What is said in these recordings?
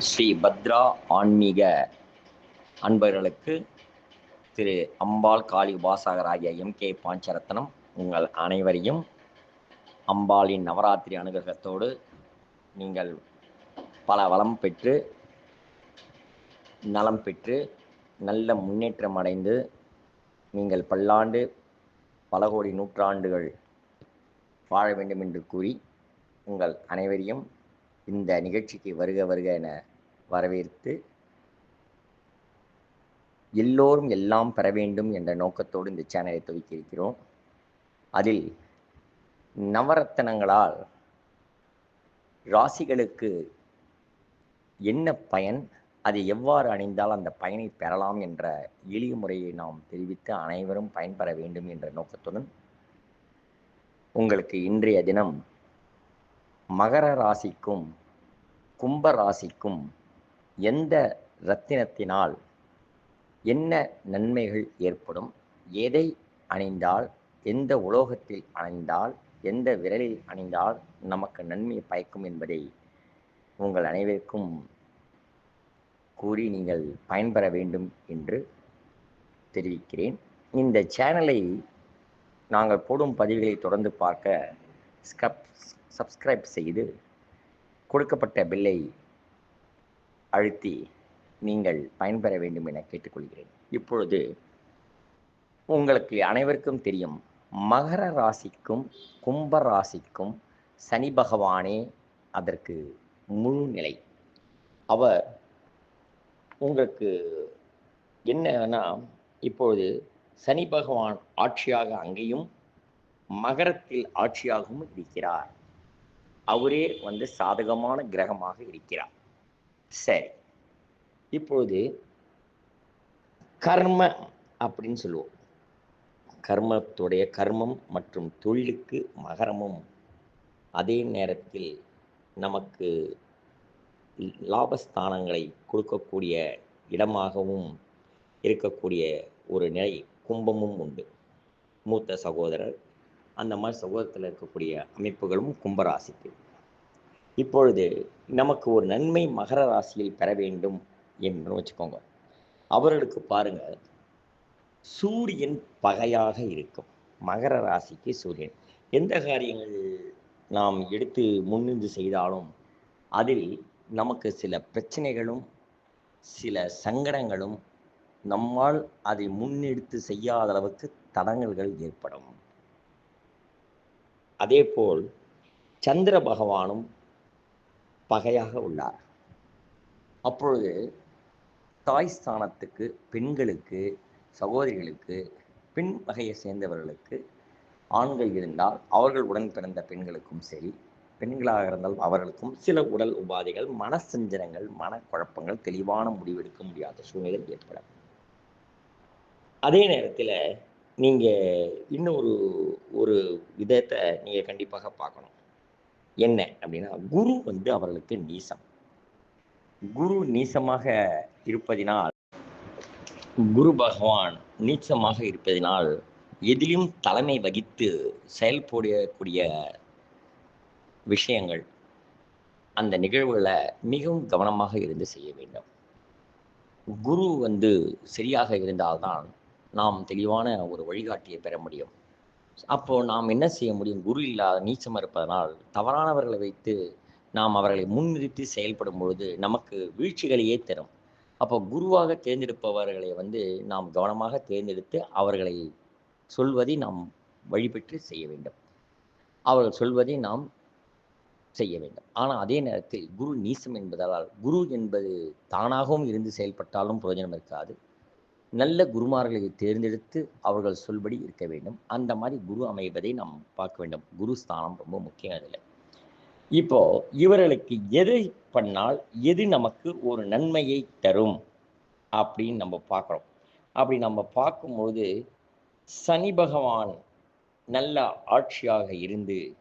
ஸ்ரீ பத்ரா ஆன்மீக அன்பர்களுக்கு திரு அம்பாள் காளி உபாசகராகிய M K பாஞ்சரத்னம் உங்கள் அனைவரையும் அம்பாளின் நவராத்திரி அனுகிரகத்தோடு நீங்கள் பல வளம் பெற்று நலம் பெற்று நல்ல முன்னேற்றம் அடைந்து நீங்கள் பல்லாண்டு பல கோடி நூற்றாண்டுகள் வாழ வேண்டும் என்று கூறி உங்கள் அனைவரையும் இந்த நிகழ்ச்சிக்கு வருக வருக என வரவேற்று எல்லோரும் எல்லாம் பெற வேண்டும் என்ற நோக்கத்தோடு இந்த சேனலை துவக்கியிருக்கிறோம். அதில் நவரத்தனங்களால் ராசிகளுக்கு என்ன பயன் அதை எவ்வாறு அணிந்தால் அந்த பயனை பெறலாம் என்ற எளிய முறையை நாம் தெரிவித்து அனைவரும் பயன்பெற வேண்டும் என்ற நோக்கத்துடன் உங்களுக்கு இன்றைய தினம் மகர ராசிக்கும் கும்ப ராசிக்கும் எந்த ரத்தினத்தினால் என்ன நன்மைகள் ஏற்படும்? எதை அணிந்தால் எந்த உலோகத்தில் அணிந்தால் எந்த விரலில் அணிந்தால் நமக்கு நன்மை பயக்கும் என்பதை உங்கள் அனைவருக்கும் கூறி நீங்கள் பயன்பெற வேண்டும் என்று தெரிவிக்கிறேன். இந்த சேனலை நாங்கள் போடும் பதிவுகளை தொடர்ந்து பார்க்க ஸ்கப் சப்ஸ்கிரைப் செய்து கொடுக்கப்பட்ட பில்லை அழுத்தி நீங்கள் பயன்பெற வேண்டும் என கேட்டுக்கொள்கிறேன். இப்பொழுது உங்களுக்கு அனைவருக்கும் தெரியும் மகர ராசிக்கும் கும்ப ராசிக்கும் சனி பகவானே அதற்கு முழு நிலை. அவர் உங்களுக்கு என்னன்னா இப்பொழுது சனி பகவான் ஆட்சியாக அங்கேயும் மகரத்தில் ஆட்சியாகவும் இருக்கிறார். அவரே வந்து சாதகமான கிரகமாக இருக்கிறார். சரி. இப்பொழுது கர்ம அப்படின்னு சொல்லுவோம். கர்மத்துடைய கர்மம் மற்றும் தொழிலுக்கு மகரமும் அதே நேரத்தில் நமக்கு லாபஸ்தானங்களை கொடுக்கக்கூடிய இடமாகவும் இருக்கக்கூடிய ஒரு நிலை கும்பமும் உண்டு. மூத்த சகோதரர் அந்த மாதிரி சகோதரத்தில் இருக்கக்கூடிய அமைப்புகளும் கும்பராசிக்கு. இப்பொழுது நமக்கு ஒரு நன்மை மகர ராசியில் பெற வேண்டும் என்று வச்சுக்கோங்க. அவர்களுக்கு பாருங்க சூரியன் பகையாக இருக்கும். மகர ராசிக்கு சூரியன். எந்த காரியங்கள் நாம் எடுத்து முன்னின்று செய்தாலும் அதில் நமக்கு சில பிரச்சனைகளும் சில சங்கடங்களும் நம்மால் அதை முன்னெடுத்து செய்யாத அளவுக்கு தடங்கல்கள் ஏற்படும். அதேபோல் சந்திர பகவானும் பகையாக உள்ளார். அப்பொழுது தாய் ஸ்தானத்துக்கு பெண்களுக்கு சகோதரிகளுக்கு பெண் வகையை சேர்ந்தவர்களுக்கு ஆண்கள் இருந்தால் அவர்கள் உடன் பிறந்த பெண்களுக்கும் சரி பெண்களாக இருந்தால் அவர்களுக்கும் சில உடல் உபாதைகள் மனசஞ்சனங்கள் மனக்குழப்பங்கள் தெளிவான முடிவெடுக்க முடியாத சூழ்நிலை ஏற்படும். அதே நேரத்தில் நீங்கள் இன்னொரு ஒரு விதத்தை நீங்கள் கண்டிப்பாக பார்க்கணும். என்ன அப்படின்னா குரு வந்து அவர்களுக்கு நீசம். குரு நீசமாக இருப்பதினால் குரு பகவான் நீச்சமாக இருப்பதினால் எதிலும் தலைமை வகித்து செயல்படக்கூடிய விஷயங்கள் அந்த நிகழ்வுகளை மிகவும் கவனமாக இருந்து செய்ய வேண்டும். குரு வந்து சரியாக இருந்தால்தான் நாம் தெளிவான ஒரு வழிகாட்டியை பெற முடியும். அப்போ நாம் என்ன செய்ய முடியும்? குரு இல்லாத நீச்சம் இருப்பதனால் தவறானவர்களை வைத்து நாம் அவர்களை முன்னிறுத்தி செயல்படும் பொழுது நமக்கு வீழ்ச்சிகளையே தரும். அப்போ குருவாக தேர்ந்தெடுப்பவர்களை வந்து நாம் கவனமாக தேர்ந்தெடுத்து அவர்களை சொல்வதை நாம் வழிபெற்று செய்ய வேண்டும். அவர்கள் சொல்வதை நாம் செய்ய வேண்டும். ஆனால் அதே நேரத்தில் குரு நீசம் என்பதால் குரு என்பது தானாகவும் இருந்து செயல்பட்டாலும் பிரயோஜனம் இருக்காது. நல்ல குருமார்களை தேர்ந்தெடுத்து அவர்கள் சொல்படி இருக்க வேண்டும். அந்த மாதிரி குரு அமைவதை நாம் பார்க்க வேண்டும். குரு ஸ்தானம் ரொம்ப முக்கியம் அதில். இப்போ இவர்களுக்கு எதை பண்ணால் எது நமக்கு ஒரு நன்மையை தரும் அப்படின்னு நம்ம பார்க்குறோம். அப்படி நம்ம பார்க்கும்போது சனி பகவான் நல்ல ஆட்சியாக இருந்து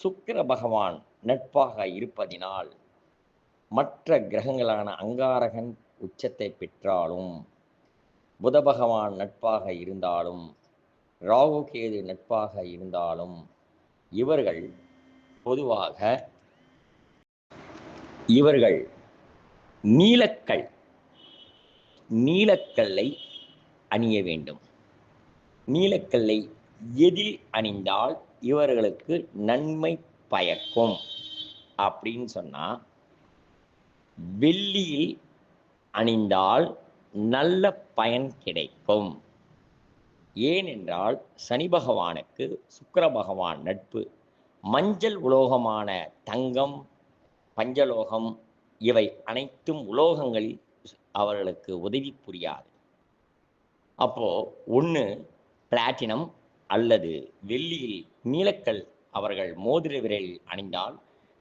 சுக்கிர பகவான் நட்பாக இருப்பதினால் மற்ற கிரகங்களான அங்காரகன் உச்சத்தை பெற்றாலும் புத பகவான் நட்பாக இருந்தாலும் ராகு கேது நட்பாக இருந்தாலும் இவர்கள் பொதுவாக இவர்கள் நீலக்கல் நீலக்கல்லை அணிய வேண்டும். நீலக்கல்லை எதில் அணிந்தால் இவர்களுக்கு நன்மை பயக்கும். அப்படின்னு சொன்னால் வெள்ளியில் அணிந்தால் நல்ல பயன் கிடைக்கும். ஏனென்றால் சனி பகவானுக்கு சுக்கர பகவான் நட்பு மஞ்சள் உலோகமான தங்கம் பஞ்சலோகம் இவை அனைத்தும் உலோகங்களில் அவர்களுக்கு உதவி புரியாது. அப்போ ஒன்று பிளாட்டினம் அல்லது வெள்ளியில் நீலக்கல் அவர்கள் மோதிர விரலில் அணிந்தால்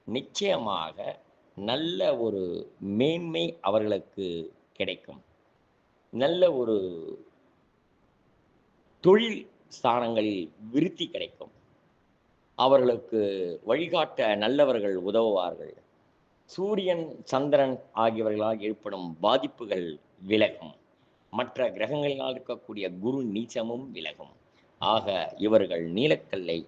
நிச்சயமாக நல்ல ஒரு மேன்மை அவர்களுக்கு கிடைக்கும். நல்ல ஒரு தொழில் ஸ்தானங்களில் விருத்தி கிடைக்கும். அவர்களுக்கு வழிகாட்ட நல்லவர்கள் உதவுவார்கள். சூரியன் சந்திரன் ஆகியவர்களால் ஏற்படும் பாதிப்புகள் விலகும். மற்ற கிரகங்களினால் இருக்கக்கூடிய குரு நீச்சமும் விலகும். ஆக இவர்கள் நீலக்கல்லை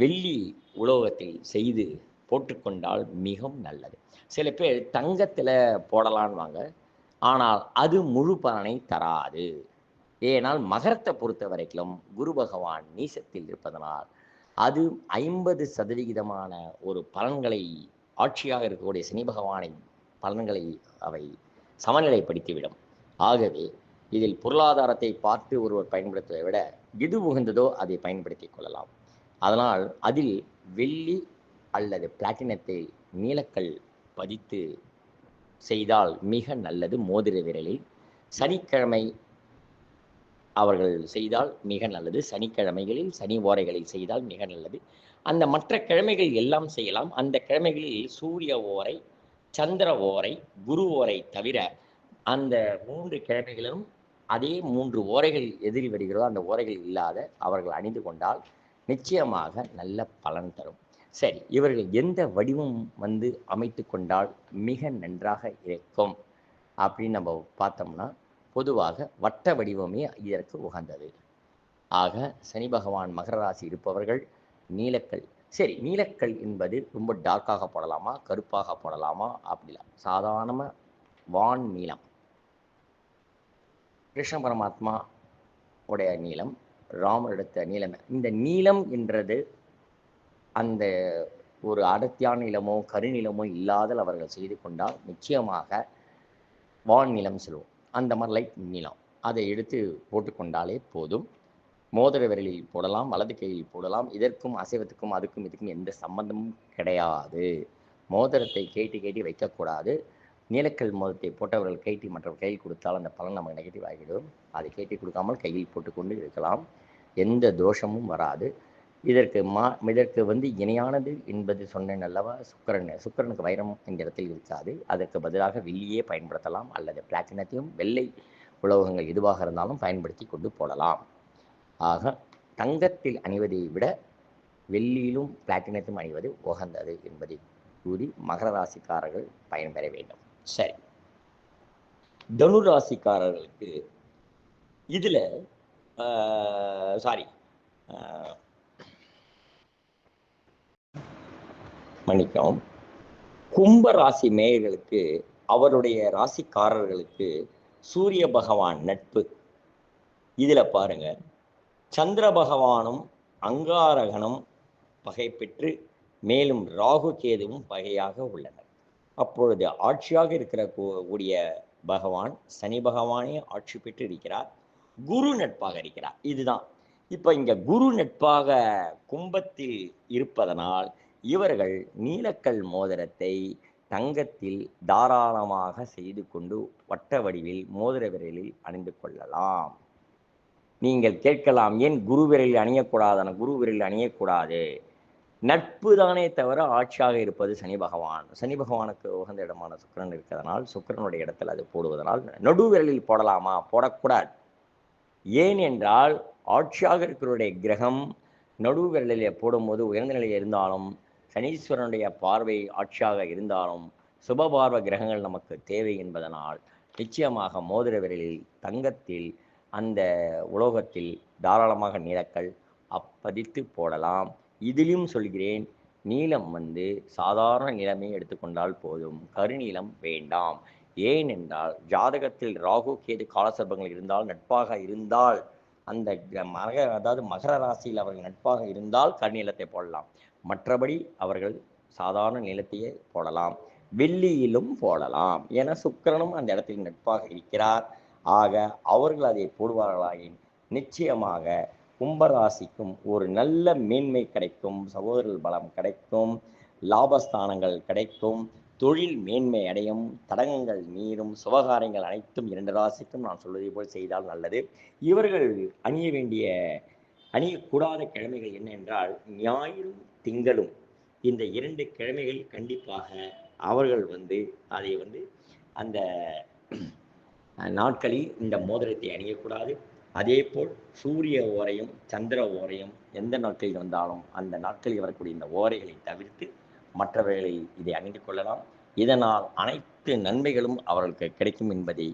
வெள்ளி உலோகத்தில் செய்து போட்டுக்கொண்டால் மிகவும் நல்லது. சில பேர் தங்கத்தில் போடலான்வாங்க ஆனால் அது முழு பலனை தராது. ஏனால் மகரத்தை பொறுத்த வரைக்கும் குரு பகவான் நீசத்தில் இருப்பதனால் அது ஐம்பது சதவிகிதமான ஒரு பலன்களை ஆட்சியாக இருக்கக்கூடிய சனி பகவானை பலன்களை அவை சமநிலைப்படுத்திவிடும். ஆகவே இதில் பொருளாதாரத்தை பார்த்து ஒருவர் பயன்படுத்துவதை விட எது உகந்ததோ அதை பயன்படுத்தி கொள்ளலாம். அதனால் அதில் வெள்ளி அல்லது பிளாட்டினத்தை நீலக்கல் பதித்து செய்தால் மிக நல்லது மோதிர விரலில். சனிக்கிழமை அவர்கள் செய்தால் மிக நல்லது சனிக்கிழமைகளில் சனி ஓரைகளில் செய்தால் மிக நல்லது. அந்த மற்ற கிழமைகள் எல்லாம் செய்யலாம். அந்த கிழமைகளில் சூரிய ஓரை சந்திர ஓரை குரு ஓரை தவிர அந்த மூன்று கிழமைகளிலும் அதே மூன்று ஓரைகள் எதிரி வருகிறதோ அந்த ஓரைகள் இல்லாத அவர்கள் அணிந்து கொண்டால் நிச்சயமாக நல்ல பலன் தரும். சரி இவர்கள் எந்த வடிவம் வந்து அமைத்து கொண்டால் மிக நன்றாக இருக்கும்? அப்படின்னு நம்ம பார்த்தோம்னா பொதுவாக வட்ட வடிவமே இதற்கு உகந்தது. ஆக சனி பகவான் மகர ராசி இருப்பவர்கள் நீலக்கல். சரி நீலக்கல் என்பது ரொம்ப டார்க்காக போடலாமா கருப்பாக போடலாமா அப்படிலாம். சாதாரணமாக வான் நீளம். கிருஷ்ண பரமாத்மா உடைய நீளம் ராமர் எடுத்த நீளம். இந்த நீளம் என்றது அந்த ஒரு அடர்த்தியான நிலமோ கருநிலமோ இல்லாதல் அவர்கள் செய்து கொண்டால் நிச்சயமாக வான் நிலம் சொல்லுவோம் அந்த மாதிரி லைட் நிலம். அதை எடுத்து போட்டுக்கொண்டாலே போதும். மோதிர விரலில் போடலாம் வலது கையில் போடலாம். இதற்கும் அசைவத்துக்கும் அதுக்கும் இதுக்கும் எந்த சம்பந்தமும் கிடையாது. மோதிரத்தை கேட்டி கேட்டி வைக்கக்கூடாது நீலக்கல் மோதிரத்தை போட்டவர்கள் கேட்டி மற்ற கையில் கொடுத்தால் அந்த பலன் நமக்கு நெகட்டிவ் ஆகிவிடும். அதை கேட்டி கொடுக்காமல் கையில் போட்டுக்கொண்டு இருக்கலாம். எந்த தோஷமும் வராது. இதற்கு மா இதற்கு வந்து இணையானது என்பது சொன்னேன் அல்லவா? சுக்கரன் சுக்கரனுக்கு வைரம் இந்த இடத்தில் இருக்காது. அதற்கு பதிலாக வெள்ளியே பயன்படுத்தலாம். அல்லது பிளாட்டினத்தையும் வெள்ளை உலோகங்கள் எதுவாக இருந்தாலும் பயன்படுத்தி கொண்டு போடலாம். ஆக தங்கத்தில் அணிவதை விட வெள்ளியிலும் பிளாட்டினத்தையும் அணிவது உகந்தது என்பதை கூறி மகர ராசிக்காரர்கள் பயன்பெற வேண்டும். சரி. தனு ராசிக்காரர்களுக்கு இதில் சாரி மன்னிக்கும் கும்ப ராசி மேயர்களுக்கு அவருடைய ராசிக்காரர்களுக்கு சூரிய பகவான் நட்பு. இதில் பாருங்க. சந்திர பகவானும் அங்காரகனும் பகை பெற்று மேலும் ராகு கேதுவும் பகையாக உள்ளனர். அப்பொழுது ஆட்சியாக இருக்கிற கூ- கூடிய பகவான் சனி பகவானே ஆட்சி பெற்று இருக்கிறார் குரு நட்பாக இருக்கிறார். இதுதான். இப்போ இங்கே குரு நட்பாக கும்பத்தில் இருப்பதனால் இவர்கள் நீலக்கல் மோதிரத்தை தங்கத்தில் தாராளமாக செய்து கொண்டு வட்ட வடிவில் மோதிர விரலில் அணிந்து கொள்ளலாம். நீங்கள் கேட்கலாம் ஏன் குரு விரலில் அணியக்கூடாதன குரு விரலில் அணியக்கூடாது. நட்பு தானே தவிர ஆட்சியாக இருப்பது சனி பகவான். சனி பகவானுக்கு உகந்த இடமான சுக்கிரன் இருக்கிறதுனால் சுக்கிரனுடைய இடத்தில் அது போடுவதனால் நடு விரலில் போடலாமா? போடக்கூடாது. ஏன் என்றால் ஆட்சியாக இருக்கிறவருடைய கிரகம் நடுவிரலில் போடும்போது உயர்ந்த நிலையில் இருந்தாலும் சனீஸ்வரனுடைய பார்வை ஆட்சியாக இருந்தாலும் சுபபார்வ கிரகங்கள் நமக்கு தேவை என்பதனால் நிச்சயமாக மோதிர விரலில் தங்கத்தில் அந்த உலோகத்தில் தாராளமாக நிலக்கல் அப்பதித்து போடலாம். இதிலும் சொல்கிறேன் நீளம் வந்து சாதாரண நிலமே எடுத்துக்கொண்டால் போதும். கருநீளம் வேண்டாம். ஏனென்றால் ஜாதகத்தில் ராகு கேது காலசர்பங்கள் இருந்தால் நட்பாக இருந்தால் அந்த மக அதாவது மகர ராசியில் அவர்கள் நட்பாக இருந்தால் கருநீளத்தை போடலாம். மற்றபடி அவர்கள் சாதாரண நிலத்தையே போடலாம். வெள்ளியிலும் போடலாம். என சுக்கிரனும் அந்த இடத்தில் நட்பாக இருக்கிறார். ஆக அவர்கள் அதை போடுவார்களாயின் நிச்சயமாக கும்பராசிக்கும் ஒரு நல்ல மேன்மை கிடைக்கும். சகோதரர் பலம் கிடைக்கும். லாபஸ்தானங்கள் கிடைக்கும். தொழில் மேன்மை அடையும். தடங்கங்கள் மீறும். சுபகாரியங்கள் அனைத்தும் இரண்டு ராசிக்கும் நான் சொல்வதை போல் செய்தால் நல்லது. இவர்கள் அணிய வேண்டிய அணியக்கூடாத கிழமைகள் என்ன என்றால் ஞாயிறும் திங்களும். இந்த இரண்டு கிழமைகள் கண்டிப்பாக அவர்கள் வந்து அதை வந்து அந்த நாட்களில் இந்த மோதிரத்தை அணியக்கூடாது. அதே போல் சூரிய ஓரையும் சந்திர ஓரையும் எந்த நாட்களில் வந்தாலும் அந்த நாட்களில் வரக்கூடிய இந்த ஓரைகளை தவிர்த்து மற்றவர்களை இதை அணிந்து கொள்ளலாம். இதனால் அனைத்து நன்மைகளும் அவர்களுக்கு கிடைக்கும் என்பதை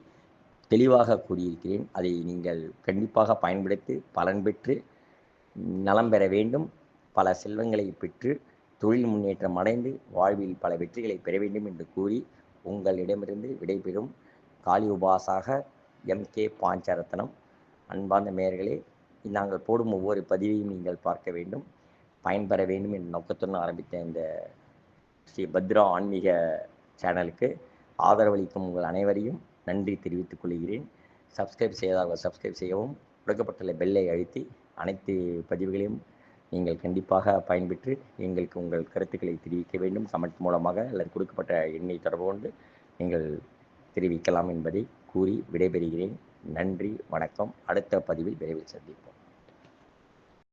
தெளிவாக கூறியிருக்கிறேன். அதை நீங்கள் கண்டிப்பாக பயன்படுத்தி பலன் பெற்று நலம் பெற வேண்டும். பல செல்வங்களை பெற்று தொழில் முன்னேற்றம் அடைந்து வாழ்வில் பல வெற்றிகளை பெற வேண்டும் என்று கூறி உங்களிடமிருந்து விடைபெறும் காளி உபாசாக எம். கே. பாஞ்சரத்னம். அன்பார்ந்த மேயர்களே நாங்கள் போடும் ஒவ்வொரு பதிவையும் நீங்கள் பார்க்க வேண்டும் பயன்பெற வேண்டும் என்ற நோக்கத்துடன் ஆரம்பித்த இந்த ஸ்ரீ பத்ரா ஆன்மீக சேனலுக்கு ஆதரவளிக்கும் உங்கள் அனைவரையும் நன்றி தெரிவித்துக் கொள்கிறேன். சப்ஸ்கிரைப் செய்யாதவர்கள் சப்ஸ்கிரைப் செய்யவும் கொடுக்கப்பட்டுள்ள பெல்லை அழுத்தி அனைத்து பதிவுகளையும் நீங்கள் கண்டிப்பாக பயன்பெற்று எங்களுக்கு உங்கள் கருத்துக்களை தெரிவிக்க வேண்டும். கமெண்ட் மூலமாக அல்லது கொடுக்கப்பட்ட எண்ணை தொடர்பு கொண்டு நீங்கள் தெரிவிக்கலாம் என்பதை கூறி விடைபெறுகிறேன். நன்றி வணக்கம். அடுத்த பதிவில் விரைவில் சந்திப்போம்.